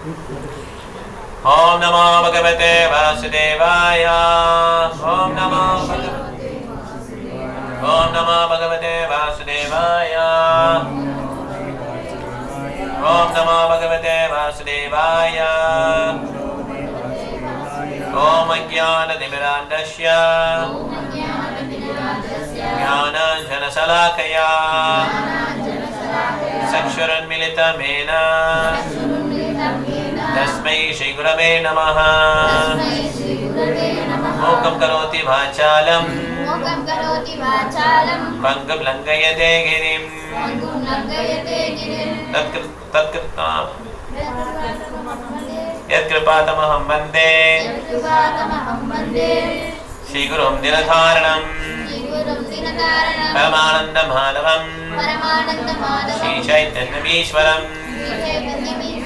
ॐ नमो भगवते वासुदेवाय। ॐ नमो ॐ नमो भगवते वासुदेवाय। नमो भगवते वासुदेवाय। ज्ञानाञ्जनशलाकया। तस्मै श्रीगुरवे नमः। मूकं करोति वाचालं पङ्गं लङ्घयते गिरिं यत्कृपातमहं वंदे। श्रीगुरुं निरधारणम्। परमानन्दमाधवम्। श्रीचैतन्यमीश्वरम्।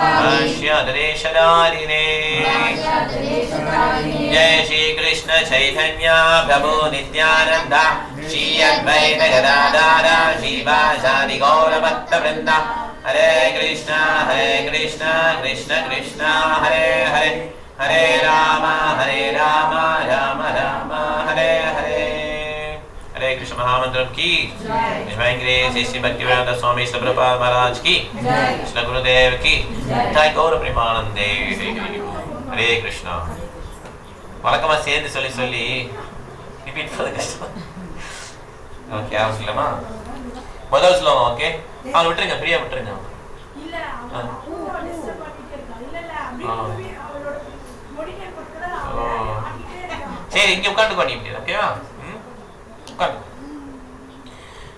भाष्यादेशकारिणे जय श्रीकृष्ण चैतन्य प्रभु नित्यानन्द। श्री अद्वैत गदाधार श्रीवासादि गौरभक्तवृन्द। हरे कृष्ण हरे कृष्ण कृष्ण कृष्ण हरे हरे। हरे राम हरे राम राम राम हरे కృష్ణ మహామంత్రం కి నిజమైంగ్రే శ్రీ శ్రీ భక్తివేద స్వామి సబ్రపాల్ మహారాజ్కి కృష్ణ గురుదేవ్కి తాய் கௌர பிரமானந்தே ஹரே கிருஷ்ணா வழக்கமா சேர்ந்து சொல்லி சொல்லி ரிப்பீட் பண்ண கஷ்டம் ஓகே அவசியமா முதல் ஸ்லோகம் ஓகே அவன் விட்டுருங்க ஃப்ரீயா விட்டுருங்க சரி இங்க உட்காந்து பண்ணி ஓகேவா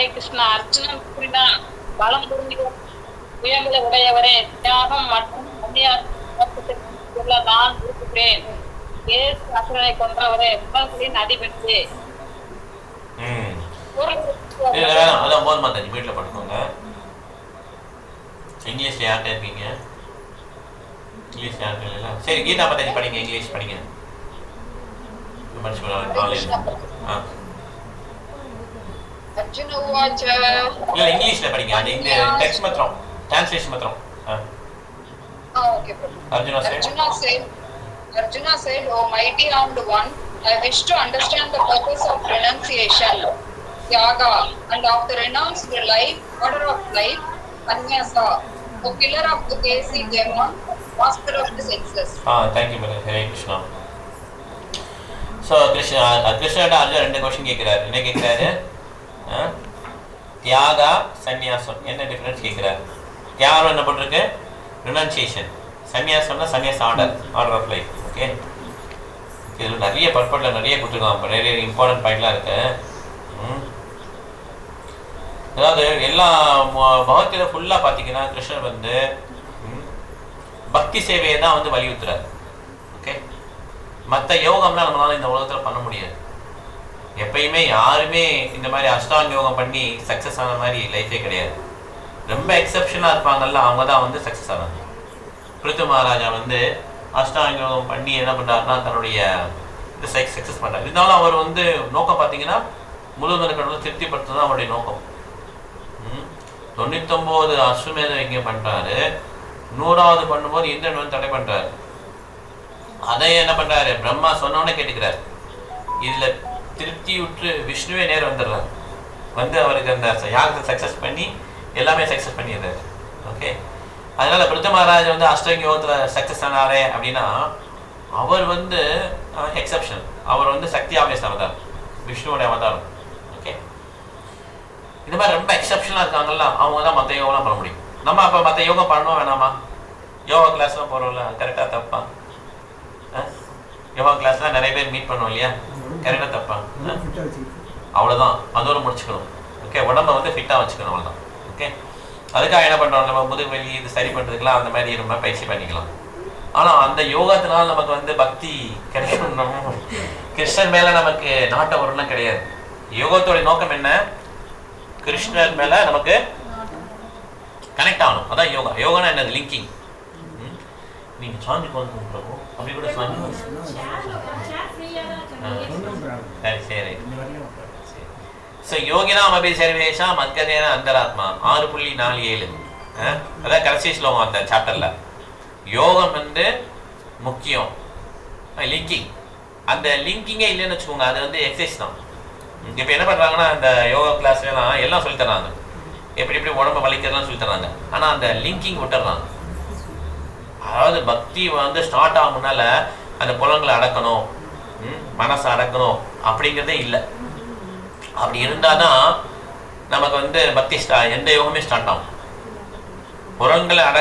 ஹரே கிருஷ்ணா அர்ஜுனன் கூறினான் பலம் புரிந்து உயர்ந்த உடையவரே தியாகம் மற்றும் அந்நியாசத்திற்குள்ள நான் விரும்புகிறேன் ஏசு அசுரனை கொன்றவரே முகங்களின் அதிபதி அதான் போதும் மாதாஜி வீட்டில் படுக்கோங்க இங்கிலீஷ்ல யார்கிட்ட இருக்கீங்க? இங்கிலீஷ் யார்கிட்ட சரி கீதா மாதாஜி படிங்க இங்கிலீஷ் படிங்க. படிச்சு காலேஜ் ஆ. அர்ஜுன உவாச்ச இல்ல இங்கிலீஷ்ல படிங்க அது இந்த டெக்ஸ்ட் மாத்திரம் translation okay Arjuna sir Arjuna said, Arjuna said, O mighty armed one, I wish to understand the purpose of renunciation, Tyaga, and of the renounced life, order of life, Anyasa, the pillar of the Kesi Dharma, master of the senses. Ah thank you madam Hare Krishna so Krishna கிருஷ்ணாட்ட Arjun ரெண்டு question கேட்குறாரு என்ன கேட்குறாரு தியாகா சன்னியாசம் என்ன difference கேட்குறாரு தியாகம் என்ன பண்ணிருக்கு renunciation சன்னியாசம்னா sannyasa order order of life okay இதில் நிறைய பர்பட்டில் நிறைய கொடுத்துருக்காங்க நிறைய இம்பார்ட்டன்ட் பாயிண்ட்லாம் இருக்கு. ம். அதாவது எல்லா ம- ஃபுல்லாக பார்த்தீங்கன்னா கிருஷ்ணர் வந்து பக்தி சேவையை தான் வந்து வலியுறுத்துறாரு ஓகே மற்ற யோகம்லாம் நம்மளால இந்த உலகத்தில் பண்ண முடியாது. எப்பயுமே யாருமே இந்த மாதிரி அஷ்டாங்க யோகம் பண்ணி சக்ஸஸ் ஆன மாதிரி லைஃபே கிடையாது. ரொம்ப எக்ஸப்ஷனாக இருப்பாங்கல்ல அவங்க தான் வந்து சக்ஸஸ் ஆனாங்க பிருத்து மகாராஜா வந்து அஷ்டாங்க யோகம் பண்ணி என்ன பண்ணுறாருன்னா தன்னுடைய இந்த சக்ஸஸ் பண்ணார் இருந்தாலும் அவர் வந்து நோக்கம் பார்த்தீங்கன்னா முழுவதும் கடவுளை திருப்திப்படுத்துறது தான் அவருடைய நோக்கம். ம். தொண்ணூத்தொன்பது அஸ்வமேத பண்ணுறாரு நூறாவது பண்ணும்போது இந்திரன் வந்து தடை பண்ணுறாரு அதை என்ன பண்ணுறாரு பிரம்மா சொன்னோன்னே கேட்டுக்கிறார். இதில் திருப்தியுற்று விஷ்ணுவே நேர் வந்துடுறாரு. வந்து அவருக்கு அந்த யாகத்தை சக்ஸஸ் பண்ணி எல்லாமே சக்ஸஸ் பண்ணிடுறாரு. ஓகே அதனால் பிருத்த மகாராஜ் வந்து அஷ்டங்க யோகத்தில் சக்ஸஸ் ஆனாரே அப்படின்னா அவர் வந்து எக்ஸப்ஷன் அவர் வந்து சக்தி ஆவேச அவதாரம். விஷ்ணுவோட அவதாரம். ஓகே இந்த மாதிரி ரொம்ப எக்ஸப்ஷனாக இருக்காங்கல்ல அவங்க தான் மற்ற யோகம்லாம் பண்ண முடியும். நம்ம அப்போ மற்ற யோகா பண்ணணும் வேணாமா? யோகா கிளாஸ்லாம் போகிறோம்ல கரெக்டாக தப்பா? ஆ? யோகா கிளாஸ்லாம் நிறைய பேர் மீட் பண்ணுவோம் இல்லையா? கரெக்டாக தப்பா? அவ்வளோதான் அதோட முடிச்சுக்கணும். ஓகே உடம்ப வந்து ஃபிட்டாக வச்சுக்கணும் அவ்வளோதான் ஓகே அதுக்காக என்ன பண்ணுறோம் நம்ம முதுகுவலி இது சரி பண்ணுறதுக்குலாம் அந்த மாதிரி நம்ம பயிற்சி பண்ணிக்கலாம். ஆனால் அந்த யோகத்தினால நமக்கு வந்து பக்தி கிடைக்கணும் கிருஷ்ணன் மேலே நமக்கு நாட்ட வரும்லாம் கிடையாது. யோகத்தோட நோக்கம் என்ன? கிருஷ்ணர் மேலே நமக்கு கனெக்ட் ஆகணும். அதான் யோகா. யோகானா என்னது? லிங்கிங் நீங்கள் சாந்தி கொண்டு பிரபு அப்படி கூட சேர். சரி சரி ஸோ யோகினாம் அபி சர்வேஷா மத்கதேன அந்தராத்மா ஆறு புள்ளி நாலு ஏழு அதான் கடைசி ஸ்லோகம் அந்த சாப்டர்ல யோகம் வந்து முக்கியம் லிங்கிங் அந்த லிங்கிங்கே இல்லைன்னு வச்சுக்கோங்க அது வந்து எக்ஸசைஸ் தான் இப்போ என்ன பண்ணுறாங்கன்னா அந்த யோகா கிளாஸ்லாம் எல்லாம் சொல்லித் தராங்க எப்படி எப்படி உடம்பு வலிக்கிறதுலாம் சொல்லித் தராங்க ஆனால் அந்த லிங்கிங் விட்டுறாங்க அதாவது பக்தி வந்து ஸ்டார்ட் ஆகுனால அந்த புலங்களை அடக்கணும் மனசை அடக்கணும் அப்படிங்கிறதே இல்லை. அப்படி இருந்தால் தான் நமக்கு வந்து பக்தி ஸ்டா எந்த யோகமே ஸ்டார்ட் ஆகும். புறங்களை அடக்க